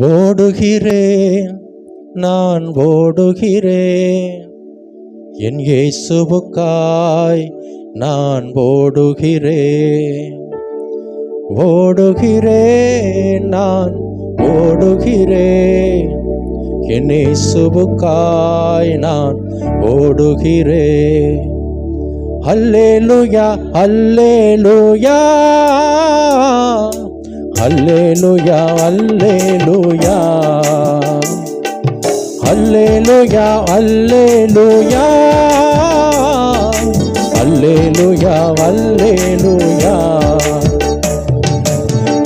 ஓடுகிறேன் நான் ஓடுகிறேன். என் இயேசுவுக்காய் நான் ஓடுகிறேன். ஓடுகிறேன் நான் ஓடுகிறேன். என் இயேசுவுக்காய் நான் ஓடுகிறேன். அல்லேலுயா அல்லேலுயா. அல்லேலுயா அல்லேலுயா அல்லேலுயா அல்லேலுயா அல்லேலுயா அல்லேலுயா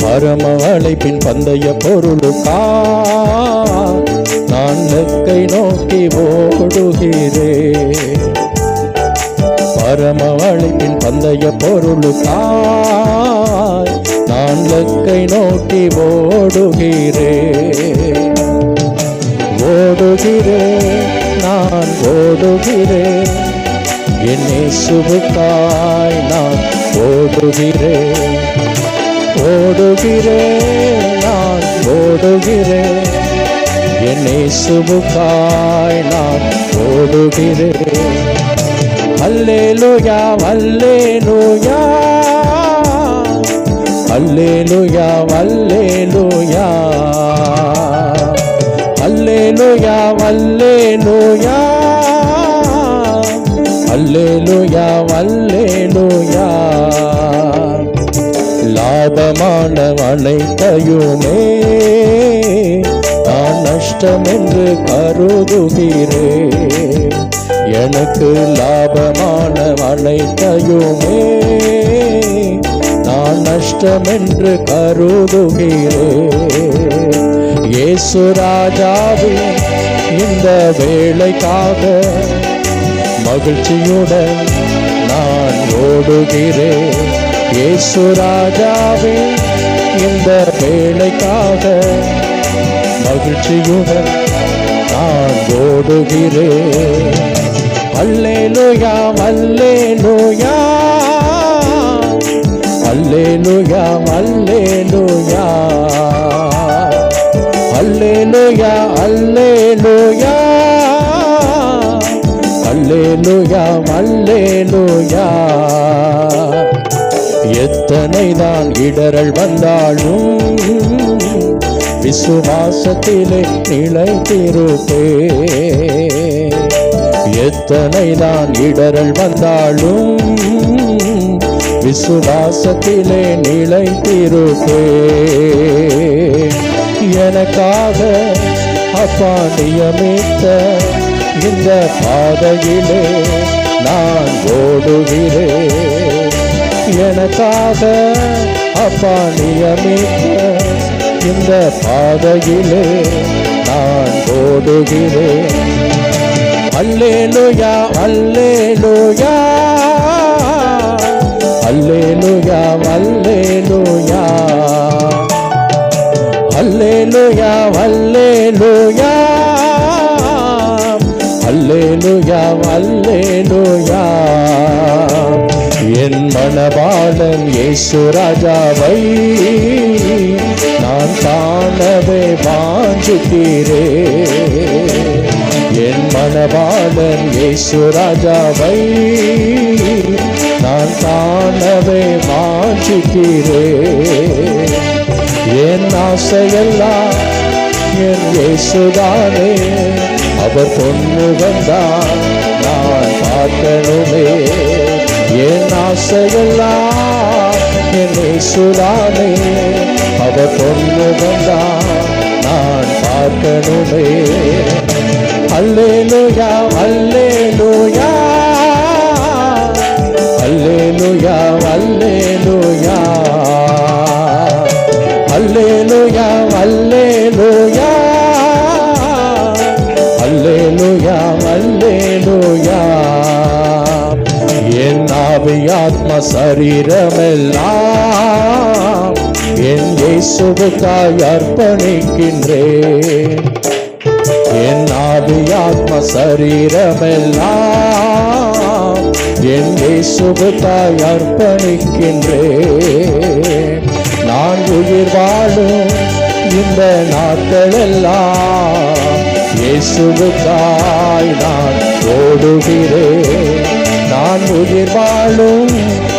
பரம அழைப்பின் பந்தய பொருளுக்கா? நான் நெக்கை நோக்கி ஓடுகிறேன் பரம அழைப்பின் பந்தய பொருளுக்கா? நான் லெக்கை நோக்கி ஓடுகிறேன் ஓடுகிறேன் நான் ஓடுகிறேன் என் இயேசுவுக்காய் நான் ஓடுகிறேன் ஓடுகிறேன் நான் ஓடுகிறேன் என் சுபுக்காய் நான் ஓடுகிறேன் அல்லேலுயா அல்லேலுயா. அல்லேலுயா வல்லேலுயா அல்லேலுயா வல்லேலுயா அல்லேலுயா வல்லேலுயா லாபமான அனைத்தையுமே நான் நஷ்டம் என்று கருதுகிறேன் எனக்கு லாபமான அனைத்தையுமே நான் நஷ்டமென்று கருதுகிறே. இயேசு ராஜாவின் இந்த வேலைக்காக மகிழ்ச்சியுடன் நான் ஓடுகிறேன் இயேசு ராஜாவின் இந்த வேலைக்காக மகிழ்ச்சியுடன் நான் ஓடுகிறேன் அல்லேலுயா அல்லேலுயா. அல்லேலுயா அல்லேலுயா. அல்லேலுயா அல்லேலுயா. அல்லேலுயா அல்லேலுயா. எத்தனை தான் இடரல் வந்தாலும் விசுவாசத்திலே நிலைத்திருப்பே எத்தனை தான் இடரல் வந்தாலும் விசுவாசத்திலே நிலைத்திருப்பே. எனக்காக அப்பா நியமித்த இந்த பாதையிலே நான் ஓடுகிறேன் எனக்காக அப்பா நியமித்த இந்த பாதையிலே நான் ஓடுகிறேன் அல்லேலுயா அல்லேலுயா. அல்லேலுயா அல்லேலுயா அல்லேலுயா அல்லேலுயா அல்லேலுயா அல்லேலுயா என் மணவாளன் இயேசு ராஜாவை நான் காணவே வாஞ்சுகிறே. என் மணவாளன் இயேசு ராஜாவை நான் தானவே மாற்றிக்கிறேன் என் ஆசையெல்லாம் என் இயேசுதானே. அவர் பொண்ணு வந்தால் நான் பார்க்கணுமே. என் ஆசையெல்லாம் என் இயேசுதானே. அவர் பொண்ணு வந்தால் நான் பார்க்கணுமே. அல்லேலுயா அல்லேலு சரீரமெல்லாம் என் இயேசுவுக்காய் அர்ப்பணிக்கின்றேன். என் ஆவியாத்ம சரீரமெல்லாம் என் இயேசுவுக்காய் அர்ப்பணிக்கின்றேன். நான் உயிர் வாழும் இந்த நாட்களெல்லாம் இயேசுவுக்காய் நான் ஓடுகிறேன். நான் உயிர் வாழும்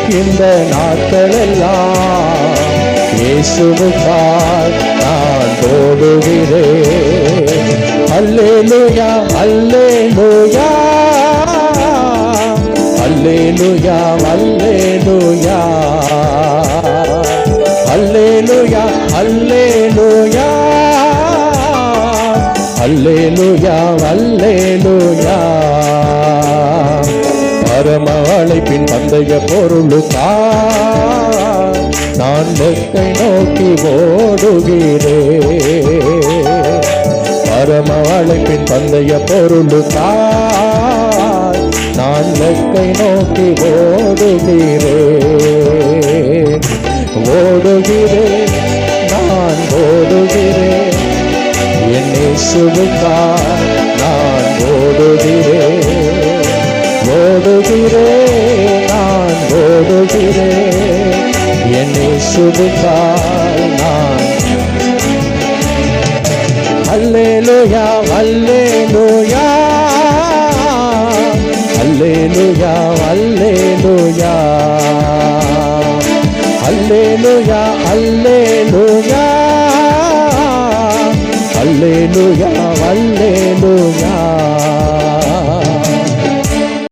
இந்த நாட்களெல்லாம் இயேசுவுக்காய் நான் போடுகிறேன். அல்லே லோயா அல்லே லோயா அல்லே லோயா அல்லே ஓடுகிறேன் அல்லேலூயா அல்லேலூயா. அல்லேலூயா அல்லேலூயா. அல்லேலூயா அல்லேலூயா. அல்லேலூயா அல்லேலூயா. பரம பின் பந்தய பொருளுக்கா? நான் வெக்கை நோக்கி ஓடுகிறேன் பரம பின் பந்தய பொருளுக்கா? நான் வெக்கை நோக்கி ஓடுகிறேன் ஓடுகிறேன் நான் ஓடுகிறேன் என் இயேசுவுக்காய் நான் ஓடுகிறேன் ஓடுகிறேன் நான் ஓடுகிறேன் என்னை சுடுத்தாய் நான். அல்லே லோயா அல்லே லோயா அல்லே லோயா அல்லே லோயா அல்லே லோயா அல்லே லோயா அல்லே லோயா